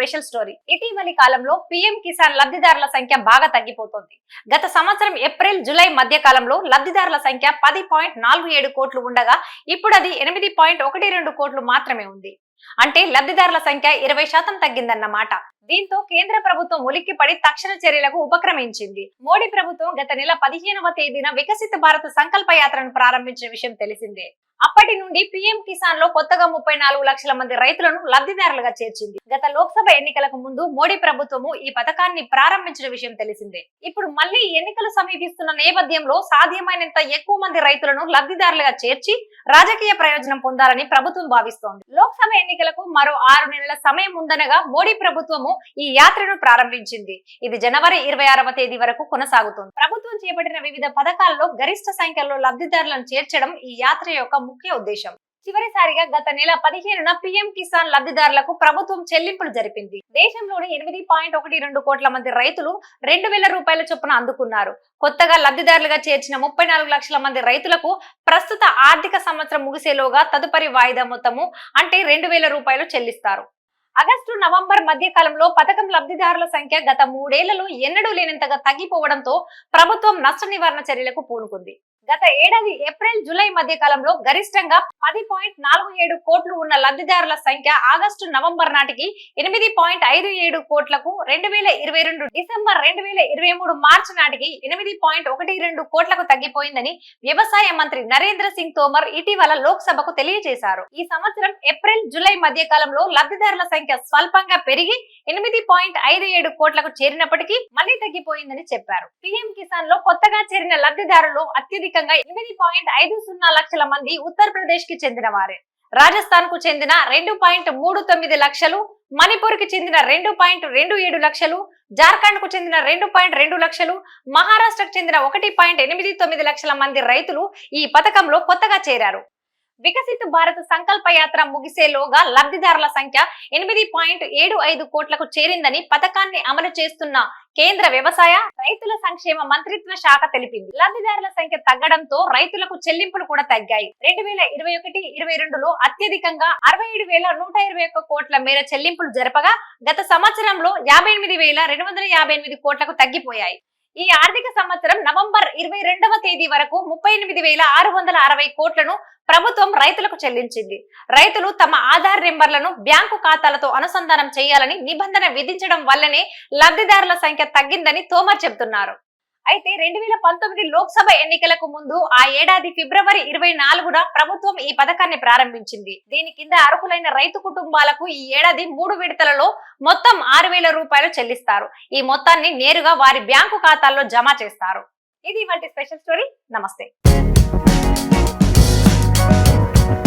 Special story. ఇటీవలి కాలంలో PM Kisan లబ్ధిదారుల సంఖ్య బాగా తగ్గిపోతోంది. గత సంవత్సరం ఏప్రిల్ జూలై మధ్య కాలంలో లబ్ధిదారుల సంఖ్య పది పాయింట్ నాలుగు ఏడు కోట్లు ఉండగా ఇప్పుడు అది ఎనిమిది పాయింట్ ఒకటి రెండు కోట్లు మాత్రమే ఉంది. అంటే లబ్ధిదారుల సంఖ్య ఇరవై శాతం తగ్గిందన్నమాట. దీంతో కేంద్ర ప్రభుత్వం ఉలిక్కిపడి తక్షణ చర్యలకు ఉపక్రమించింది. మోడీ ప్రభుత్వం గత నెల పదిహేనవ తేదీన వికసిత భారత్ సంకల్ప యాత్రను ప్రారంభించిన విషయం తెలిసిందే. అప్పటి నుండి పీఎం కిసాన్లో కొత్తగా ముప్పై నాలుగు లక్షల మంది రైతులను లబ్ధిదారులుగా చేర్చింది. గత లోక్సభ ఎన్నికలకు ముందు మోడీ ప్రభుత్వము ఈ పథకాన్ని ప్రారంభించిన విషయం తెలిసిందే. ఇప్పుడు మళ్ళీ ఎన్నికలు సమీపిస్తున్న నేపథ్యంలో సాధ్యమైనంత ఎక్కువ మంది రైతులను లబ్ధిదారులుగా చేర్చి రాజకీయ ప్రయోజనం పొందాలని ప్రభుత్వం భావిస్తోంది. లోక్సభ ఎన్నికలకు మరో ఆరు నెలల సమయం ఉందనగా మోడీ ప్రభుత్వము ఈ యాత్రను ప్రారంభించింది. ఇది జనవరి ఇరవై ఆరవ తేదీ వరకు కొనసాగుతుంది. ప్రభుత్వం చేపట్టిన వివిధ పథకాల్లో గరిష్ట సంఖ్యలో లబ్ధిదారులను చేర్చడం ఈ యాత్ర యొక్క ముఖ్య ఉద్దేశం. చివరిసారిగా గత నెల పదిహేనున పీఎం కిసాన్ లబ్ధిదారులకు ప్రభుత్వం చెల్లింపులు జరిపింది. దేశంలోని ఎనిమిది పాయింట్ ఒకటి రెండు కోట్ల మంది రైతులు రెండు వేల రూపాయల చొప్పున అందుకున్నారు. కొత్తగా లబ్ధిదారులుగా చేర్చిన ముప్పై నాలుగు లక్షల మంది రైతులకు ప్రస్తుత ఆర్థిక సంవత్సరం ముగిసేలోగా తదుపరి వాయిదా మొత్తము అంటే రెండు వేల రూపాయలు చెల్లిస్తారు. ఆగస్టు నవంబర్ మధ్య కాలంలో పథకం లబ్ధిదారుల సంఖ్య గత మూడేళ్ళలో ఎన్నడూ లేనంతగా తగ్గిపోవడంతో ప్రభుత్వం నష్ట నివారణ చర్యలకు పూనుకుంది. గత ఏడాది ఏప్రిల్ జూలై మధ్య కాలంలో గరిష్టంగా పది పాయింట్ నాలుగు ఏడు కోట్లు ఉన్న లబ్ధిదారుల సంఖ్య ఆగస్టు నవంబర్ నాటికి ఎనిమిది పాయింట్ ఐదు ఏడు కోట్లకు రెండు వేల ఇరవై రెండు డిసెంబర్ రెండు వేల ఇరవై మూడు మార్చి నాటికి ఎనిమిది పాయింట్ ఒకటి రెండు కోట్లకు తగ్గిపోయిందని వ్యవసాయ మంత్రి నరేంద్ర సింగ్ తోమర్ ఇటీవల లోక్సభకు తెలియజేశారు. ఈ సంవత్సరం ఏప్రిల్ జూలై మధ్య కాలంలో లబ్ధిదారుల సంఖ్య స్వల్పంగా పెరిగి ఎనిమిది పాయింట్ ఐదు ఏడు కోట్లకు చేరినప్పటికీ మళ్ళీ తగ్గిపోయిందని చెప్పారు. పీఎం కిసాన్లో కొత్తగా చేరిన లబ్ధిదారులు అత్యధికంగా ఎనిమిది పాయింట్ ఐదు సున్నా లక్షల మంది ఉత్తరప్రదేశ్కి చెందిన వారే. రాజస్థాన్కు చెందిన రెండు పాయింట్ మూడు తొమ్మిది లక్షలు మణిపూర్కి చెందిన రెండు పాయింట్ రెండు ఏడు లక్షలు జార్ఖండ్కు చెందిన రెండు పాయింట్ రెండు లక్షలు మహారాష్ట్రకు చెందిన ఒకటి పాయింట్ ఎనిమిది తొమ్మిది లక్షల మంది రైతులు ఈ పథకంలో కొత్తగా చేరారు. వికసిత భారత్ సంకల్ప యాత్ర ముగిసేలోగా లబ్ధిదారుల సంఖ్య ఎనిమిది పాయింట్ ఏడు ఐదు కోట్లకు చేరిందని పథకాన్ని అమలు చేస్తున్న కేంద్ర వ్యవసాయ రైతుల సంక్షేమ మంత్రిత్వ శాఖ తెలిపింది. లబ్ధిదారుల సంఖ్య తగ్గడంతో రైతులకు చెల్లింపులు కూడా తగ్గాయి. రెండు వేల ఇరవై ఒకటి ఇరవై రెండులో అత్యధికంగా అరవై ఏడు వేల నూట ఇరవై ఒక్క కోట్ల మేర చెల్లింపులు జరపగా గత సంవత్సరంలో యాభై ఎనిమిది వేల రెండు వందల యాభై ఎనిమిది కోట్లకు తగ్గిపోయాయి. ఈ ఆర్థిక సంవత్సరం నవంబర్ ఇరవై రెండవ తేదీ వరకు ముప్పై ఎనిమిది వేల ఆరు వందల అరవై కోట్లను ప్రభుత్వం రైతులకు చెల్లించింది. రైతులు తమ ఆధార్ నెంబర్లను బ్యాంకు ఖాతాలతో అనుసంధానం చేయాలని నిబంధన విధించడం వల్లనే లబ్ధిదారుల సంఖ్య తగ్గిందని తోమర్ చెబుతున్నారు. అయితే రెండు వేల పంతొమ్మిది లోక్సభ ఎన్నికలకు ముందు ఆ ఏడాది ఫిబ్రవరి ఇరవై నాలుగున ప్రభుత్వం ఈ పథకాన్ని ప్రారంభించింది. దీని కింద అర్హులైన రైతు కుటుంబాలకు ఈ ఏడాది మూడు విడతలలో మొత్తం ఆరు వేల రూపాయలు చెల్లిస్తారు. ఈ మొత్తాన్ని నేరుగా వారి బ్యాంకు ఖాతాల్లో జమ చేస్తారు. ఇది వాటి స్పెషల్ స్టోరీ. నమస్తే.